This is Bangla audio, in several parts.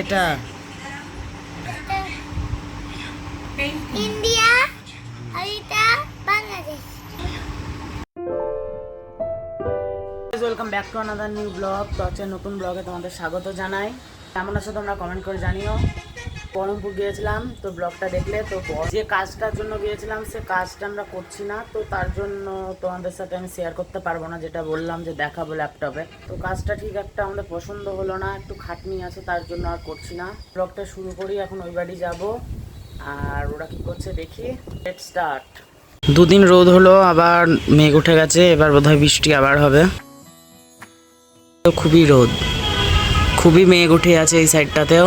এটা? ইন্ডিয়া আর এটা Bangladesh. Welcome back to another new blog তো নতুন ব্লগে তোমাদের স্বাগত জানাই। কেমন আছো তোমরা? কমেন্ট করে জানিও। বহরমপুর গিয়েছিলাম, তো ব্লগটা দেখলে তো যে কাজটার জন্য গিয়েছিলাম, সে কাজটা আমরা করছি না, তো তার জন্য তোমাদের সাথে আমি শেয়ার করতে পারব না, যেটা বললাম যে দেখাবো ল্যাপটপে তো কাজটা ঠিক একটা আমাদের পছন্দ হলো না, একটু খাটনি আছে, তার জন্য আর করছি না। ব্লগটা শুরু করি, এখন ওই বাড়ি যাব, আর ওরা কি করছে দেখি। লেট স্টার্ট দুদিন রোদ হলো, আবার মেঘ উঠে গেছে, এবার বোধহয় বৃষ্টি আবার হবে। তো খুবই রোদ, খুবই মেঘ উঠে আছে এই সাইডটাতেও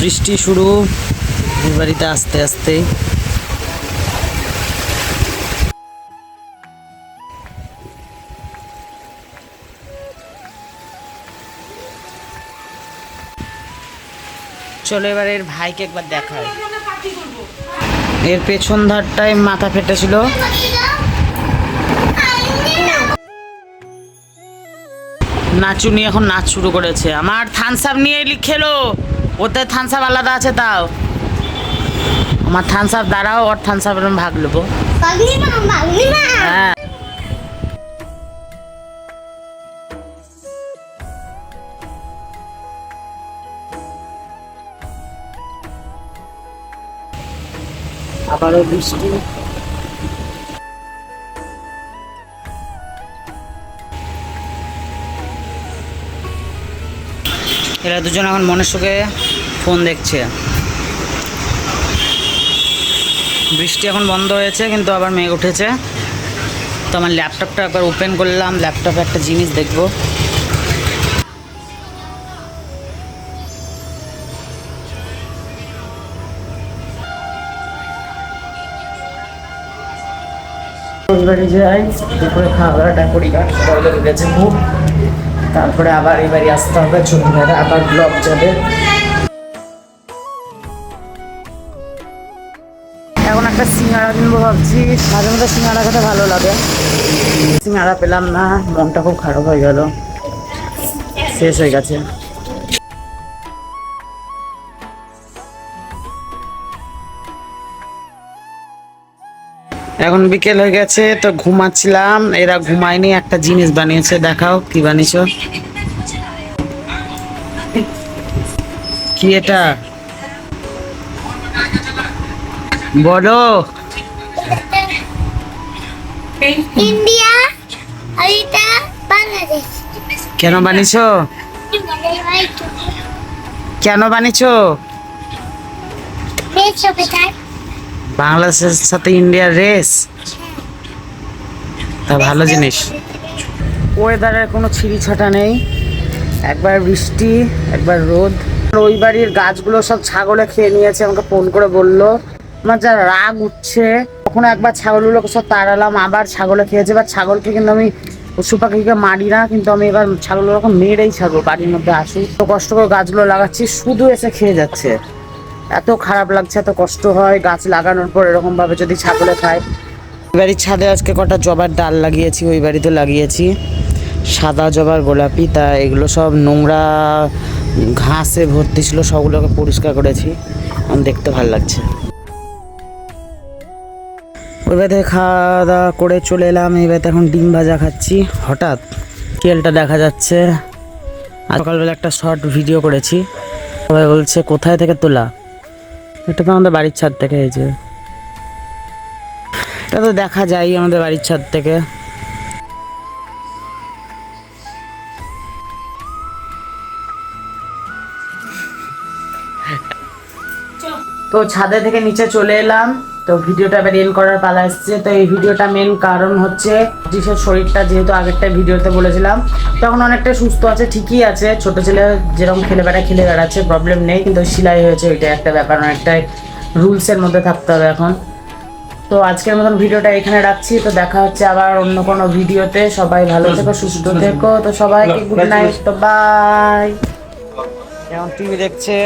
বৃষ্টি শুরু। বাড়িতে আস্তে আস্তে। চলো এবার এর ভাইকে একবার দেখায় এর পেছন ধারটায় মাথা ফেটেছিল। নাচুনি এখন নাচ শুরু করেছে। আমার থানসাপ নিয়ে খেলো ওতে থানসাপ আলাদা আছে তাও। আমার থানসাপ দাঁড়াও, ওর এরকম ভাগ নেব। হ্যাঁ। আবারও বৃষ্টি। এরা দুজন এখন মনের সুখে ফোন দেখছে। বৃষ্টি এখন বন্ধ হয়েছে, কিন্তু আবার মেঘ উঠেছে। তো আমার ল্যাপটপটা একবার ওপেন করলাম, ল্যাপটপে একটা জিনিস দেখব। যাই খাওয়া দাওয়াটা করি গা সকালে উঠেছে খুব। তারপরে আবার এই বাড়ি আসতে হবে ভাইরা আবার ব্লগ যাবে। এখন একটা সিঙ্গাড়া কিনবো ভাবছি, মাঝে মধ্যে সিঙ্গাড়া খেতে ভালো লাগে। সিঙ্গাড়া পেলাম না, মনটা খুব খারাপ হয়ে গেল। শেষ হয়ে গেছে। এখন বিকেল হয়ে গেছে তো ঘুমাচ্ছিলাম। এরা ঘুমায়নি একটা জিনিস বানিয়েছে দেখাও কি বানিয়েছো। কি এটা? বলো ইন্ডিয়া আর এটা বাংলাদেশ। কেন বানিয়েছো? কেন বানিয়েছো? বাংলাদেশের সাথে ইন্ডিয়ার রেস তা ভালো জিনিস। ওয়েদারের কোনো ছিঁড়ি ছাটা নেই। একবার বৃষ্টি, একবার রোদ। ওই বাড়ির গাছগুলো সব ছাগলে খেয়ে নিয়েছে, আমাকে ফোন করে বলল। আমার যা রাগ উঠছে তখন একবার ছাগলগুলোকে সব তাড়ালাম, আবার ছাগলে খেয়েছে। এবার ছাগলকে কিন্তু আমি পশু পাখিকে মারি না, কিন্তু আমি এবার ছাগলগুলোকে মেরেই ছাগল, বাড়ির মধ্যে আসুক। তো কষ্ট করে গাছগুলো লাগাচ্ছি, শুধু এসে খেয়ে যাচ্ছে। এত খারাপ লাগছে, এত কষ্ট হয়, গাছ লাগানোর পর এরকম ভাবে যদি ছাগলে খায়। বাড়ির ছাদে আজকে কটা জবার ডাল লাগিয়েছি, ওই বাড়িতে লাগিয়েছি। সাদা জবার গোলাপি, তা এগুলো সব নোংরা, ঘাসে ভর্তি ছিল, সবগুলোকে পরিষ্কার করেছি। দেখতে ভালো লাগছে। ওই বাড়িতে খাওয়া দাওয়া করে চলে এলাম, এই বাড়িতে এখন ডিম ভাজা খাচ্ছি। হঠাৎ কেলটা দেখা যাচ্ছে। সকালবেলা একটা শর্ট ভিডিও করেছি। সবাই বলছে, কোথায় থেকে তোলা? এটা তো আমাদের বাড়ির ছাদ থেকে, এই যে। এটা তো দেখা যায় আমাদের বাড়ির ছাদ থেকে। তো ছাদে থেকে নিচে চলে এলাম। তো ভিডিওটা এবার এন্ড করার পালা এসছে। তো এই ভিডিওটা মেন কারণ হচ্ছে জিসের শরীরটা যেহেতু আগেরটা ভিডিওতে বলেছিলাম, তখন অনেকটা সুস্থ আছে, ঠিকই আছে। ছোট ছেলে যেরকম খেলে বেড়া খেলে বেড়াচ্ছে প্রবলেম নেই। কিন্তু সিলাই হয়েছে, ওইটা একটা ব্যাপার, অনেকটাই রুলসের মধ্যে থাকতে হবে এখন। তো আজকের মতন ভিডিওটা এখানে রাখছি। তো দেখা হচ্ছে আবার অন্য কোনো ভিডিওতে। সবাই ভালো থেকো, সুস্থ থেকো। তো সবাইকে গুড নাইট তো বাই এখন টিভি দেখছে?